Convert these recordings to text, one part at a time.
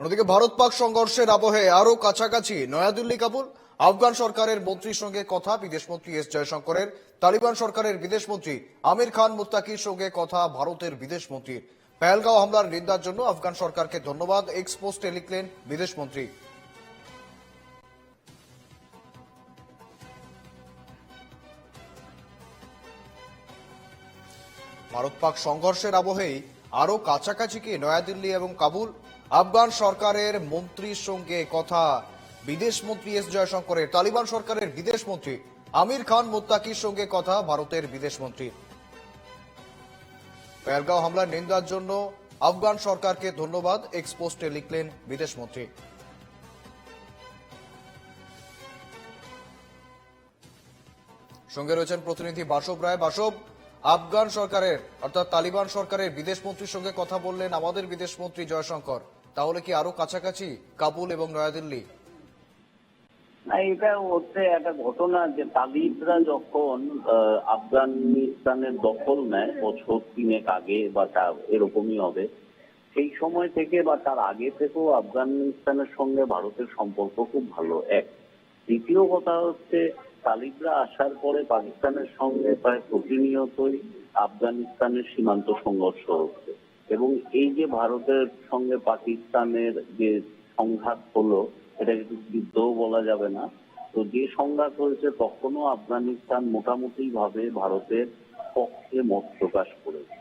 অন্যদিকে ভারত পাক সংঘর্ষের আবহে আরও কাছাকাছি নয়াদিল্লি, কাবুল, আফগান সরকারের মন্ত্রীর সঙ্গে কথা, বিদেশমন্ত্রী এস জয়শঙ্করের, তালিবান সরকারের বিদেশমন্ত্রী আমির খান মুত্তাকির সঙ্গে কথা, ভারতের বিদেশমন্ত্রীর পেহেলগাঁও হামলার নিন্দার জন্য আফগান সরকারকে ধন্যবাদ, এক্স পোস্টে লিখলেন বিদেশমন্ত্রী। ভারত পাক সংঘর্ষের আবহেই আরও কাছাকাছি কি নয়াদিল্লি এবং কাবুল? আফগান সরকারের মন্ত্রীর সঙ্গে কথা। বিদেশ মন্ত্রী এস জয়শঙ্করের, তালিবান সরকারের বিদেশ মন্ত্রী আমির খান মোত্তাকির সঙ্গে কথা ভারতের বিদেশ মন্ত্রী। পেহেলগাঁও হামলার নিন্দার জন্য আফগান সরকারকে ধন্যবাদ এক্সপোস্টে লিখলেন বিদেশ মন্ত্রী। সঙ্গে রয়েছেন প্রতিনিধি বাসব রায়। বাসব আফগান সরকারের, অর্থাৎ তালিবান সরকারের বিদেশ মন্ত্রীর সঙ্গে কথা বললেন আমাদের বিদেশ মন্ত্রী জয়শঙ্কর। তাহলে কি আরও কাছাকাছি কাবুল এবং নয়াদিল্লি? না, এটা হচ্ছে একটা ঘটনা যে তালিবরা যখন আফগানিস্তানের দখল নেয়, বছর তিনেক আগে বা এরকমই হবে, সেই সময় থেকে বা তার আগে থেকেও আফগানিস্তানের সঙ্গে ভারতের সম্পর্ক খুব ভালো। এক, দ্বিতীয় কথা হচ্ছে তালিবরা আসার পরে পাকিস্তানের সঙ্গে প্রায় প্রতিনিয়তই আফগানিস্তানের সীমান্ত সংঘর্ষ হচ্ছে। এবং এই যে ভারতের সঙ্গে পাকিস্তানের যে সংঘাত হলো এটা কিন্তু যুদ্ধও বলা যাবে না। তো যে সংঘাত হয়েছে, তখনও আফগানিস্তান মোটামুটি ভাবে ভারতের পক্ষে মত প্রকাশ করেছে।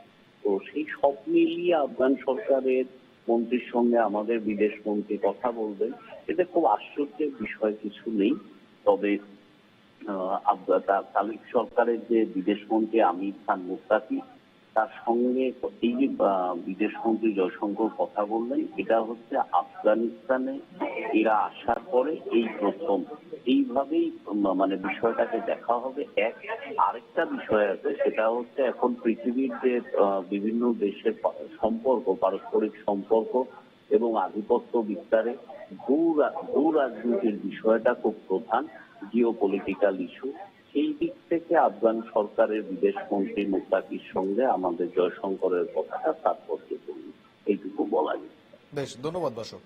তো সেই সব মিলিয়ে আফগান সরকারের মন্ত্রীর সঙ্গে আমাদের বিদেশ মন্ত্রী কথা বলবেন, এতে খুব আশ্চর্যের বিষয় কিছু নেই। তবে তালিক সরকারের যে বিদেশ মন্ত্রী আমির খান মুস্তাফি, তার সঙ্গে এই যে বিদেশ মন্ত্রী জয়শঙ্কর কথা বললেন, এটা হচ্ছে আফগানিস্তানে এরা আসার পরে এই প্রথম। এইভাবেই মানে বিষয়টাকে দেখা হবে। এক, আরেকটা বিষয় আছে, সেটা হচ্ছে এখন পৃথিবীর যে বিভিন্ন দেশের সম্পর্ক, পারস্পরিক সম্পর্ক এবং আধিপত্য বিস্তারে ভূ রাজনীতির বিষয়টা খুব প্রধান। জিও পলিটিক্যাল ইস্যু এই দিক থেকে আফগান সরকারের বিদেশ মন্ত্রী মুত্তাকির সঙ্গে আমাদের জয়শঙ্করের কথাটা তাৎপর্যপূর্ণ। এইটুকু বলা যায়। বেশ, ধন্যবাদ বাসব